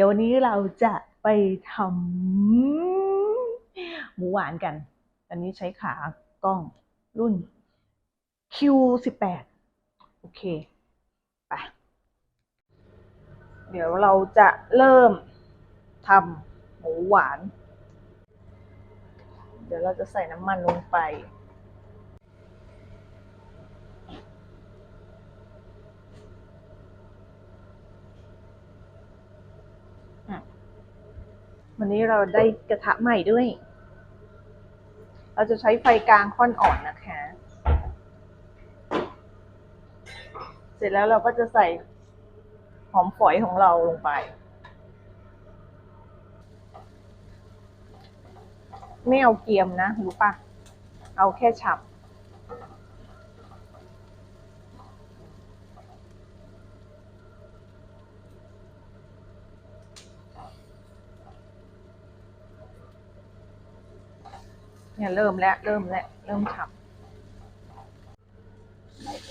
ดี๋ยววันนี้เราจะไปทำหมูหวานกัน อันนี้ใช้ขากล้องรุ่น Q18 โอเค ไป เดี๋ยวเราจะเริ่มทำหมูหวาน เดี๋ยวเราจะใส่น้ำมันลงไป วันนี้เราได้กระทะใหม่ด้วย เราจะใช้ไฟกลางค่อนอ่อนนะคะ เสร็จแล้วเราก็จะใส่หอมฝอยของเราลงไป ไม่เอาเกียมนะ รู้ปะเอาแค่ฉับ เนี่ยเริ่มแล้วเริ่มแล้วเริ่มฉับ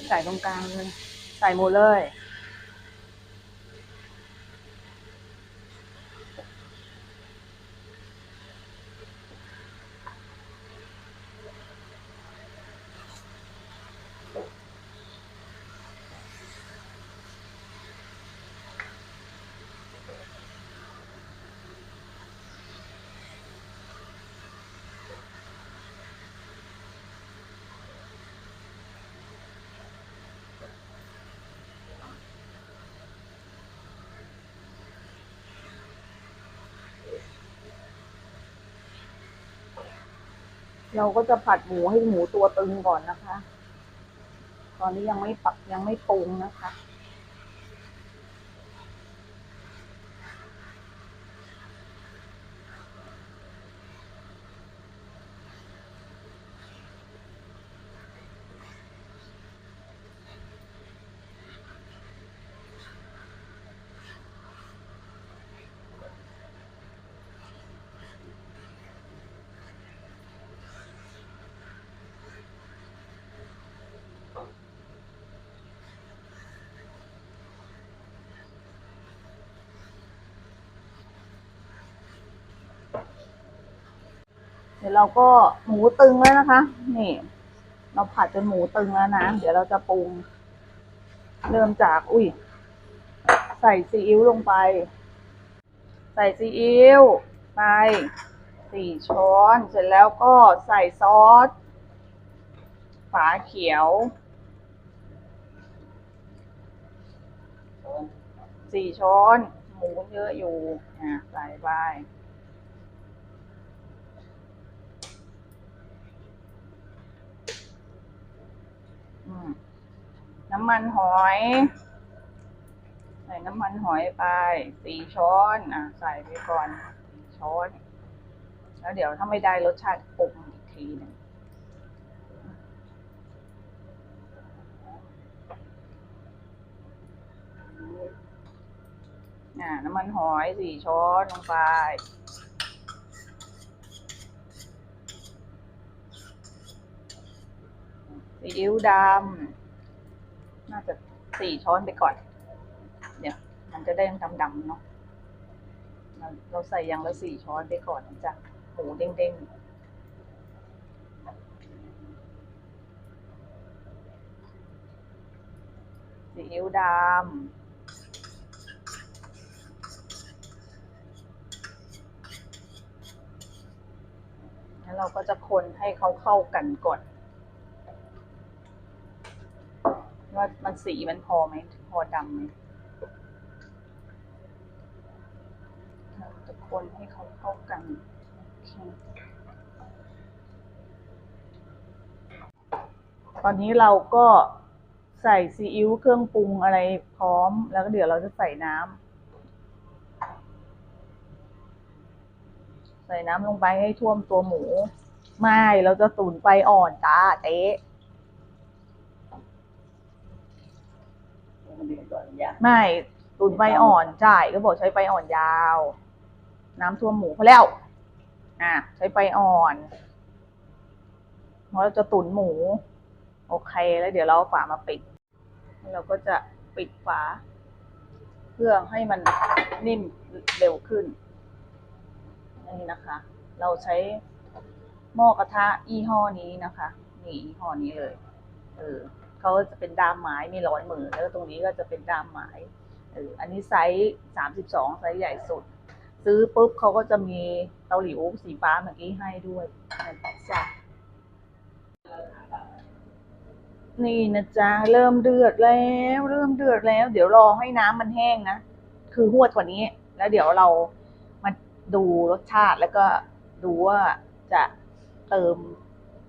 ใส่ตรงกลางเลย ใส่หมดเลย เราก็จะผัดหมูให้หมูตัวตึงก่อนนะคะ ตอนนี้ยังไม่ปักยังไม่ปรุงนะคะ ดี๋ยวเราก็หมูตึงแล้วนะคะ นี่ เราผัดจนหมูตึงแล้วนะ เดี๋ยวเราจะปรุง เริ่มจาก อุ้ย ใส่ซีอิ๊วลงไป ใส่ซีอิ๊วไปสี่ช้อน เสร็จแล้วก็ใส่ซอส ฝาเขียวสี่ช้อน หมูเยอะอยู่อะใส่ไป อืมน้ำมันหอย ใส่น้ำมันหอยไปสี่ช้อนอะใส่ไปก่อนสี่ช้อน แล้วเดี๋ยวถ้าไม่ได้รสชาติปรุงอีกทีหนึงอะน้ำมันหอยสี่ช้อนลงไป ซีอิ๊วดำ น่าจะสี่ช้อนไปก่อน เดี๋ยวมันจะได้ดำๆเนาะเราเราใส่อย่างละสี่ช้อนไปก่อนนะจ๊ะหมูเด้งๆซีอิ๊วดำแล้วเราก็จะคนให้เขาเข้ากันก่อน ว่ามันสีมันพอไหมพอดำไหมจะคนให้เขาเข้ากันตอนนี้เราก็ใส่ซีอิ๊วเครื่องปรุงอะไรพร้อม แล้วก็เดี๋ยวเราจะใส่น้ำใส่น้ำลงไปให้ท่วมตัวหมู ไม่ เราจะตุ๋นไฟอ่อนจ้าเต๊ะ จ๊ไม่ตุ๋นไฟอ่อนใช่ก็บอกใช้ไฟอ่อนยาว น้ำท่วมหมูพอแล้ว อะใช้ไฟอ่อนเพราะเราจะตุ๋นหมู โอเคแล้วเดี๋ยวเราฝามาปิด เราก็จะปิดฝาเพื่อให้มันนิ่มเร็วขึ้นนี่นะคะ เราใช้หม้อกระทะยี่ห้อนี้นะคะ นี่ยี่ห้อนี้เลย เออ เขาจะเป็นดามไม้มีร้อยมือแล้วตรงนี้ก็จะเป็นดามไม้เอออันนี้ไซส์สามสิบสองไซส์ใหญ่สุด ซื้อปุ๊บเขาก็จะมีเตาหลิวสีฟ้าเมื่อกี้ให้ด้วยนะจ๊ะนี่นะจ๊ะเริ่มเดือดแล้ว เริ่มเดือดแล้ว เดี๋ยวรอให้น้ำมันแห้งนะคือหวดกว่านี้ แล้วเดี๋ยวเรามาดูรสชาติแล้วก็ดูว่าจะเติม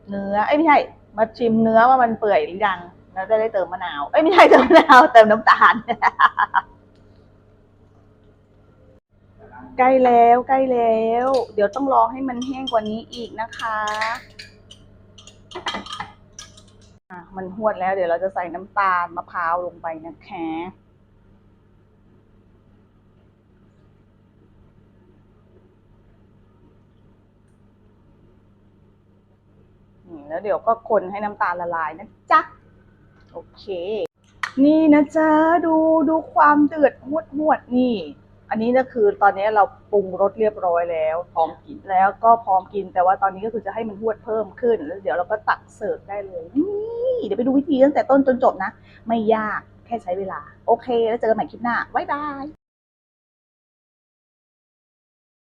เนื้อ เอ้ยไม่ใช่ มาชิมเนื้อว่ามันเปื่อยหรือยัง แล้วจะได้เติมมะนาว เอ้ยไม่ใช่เติมมะนาว เติมน้ำตาล ใกล้แล้วใกล้แล้ว เดี๋ยวต้องรอให้มันแห้งกว่านี้อีกนะคะอะมันหวดแล้ว เดี๋ยวเราจะใส่น้ำตาลมะพร้าวลงไปนะคะแล้วเดี๋ยวก็คนให้น้ำตาลละลายนะจ๊ะ โอเค นี่นะจ๊ะดูดูความเดือดหวดหวดนี่ อันนี้ก็คือตอนนี้เราปรุงรสเรียบร้อยแล้ว พร้อมกินแล้วก็พร้อมกินแต่ว่าตอนนี้ก็คือจะให้มันหวดเพิ่มขึ้น แล้วเดี๋ยวเราก็ตักเสิร์ฟได้เลยนี่เดี๋ยวไปดูวิธีตั้งแต่ต้นจนจบนะ ไม่ยากแค่ใช้เวลา โอเค แล้วเจอกันใหม่คลิปหน้าบ๊ายบาย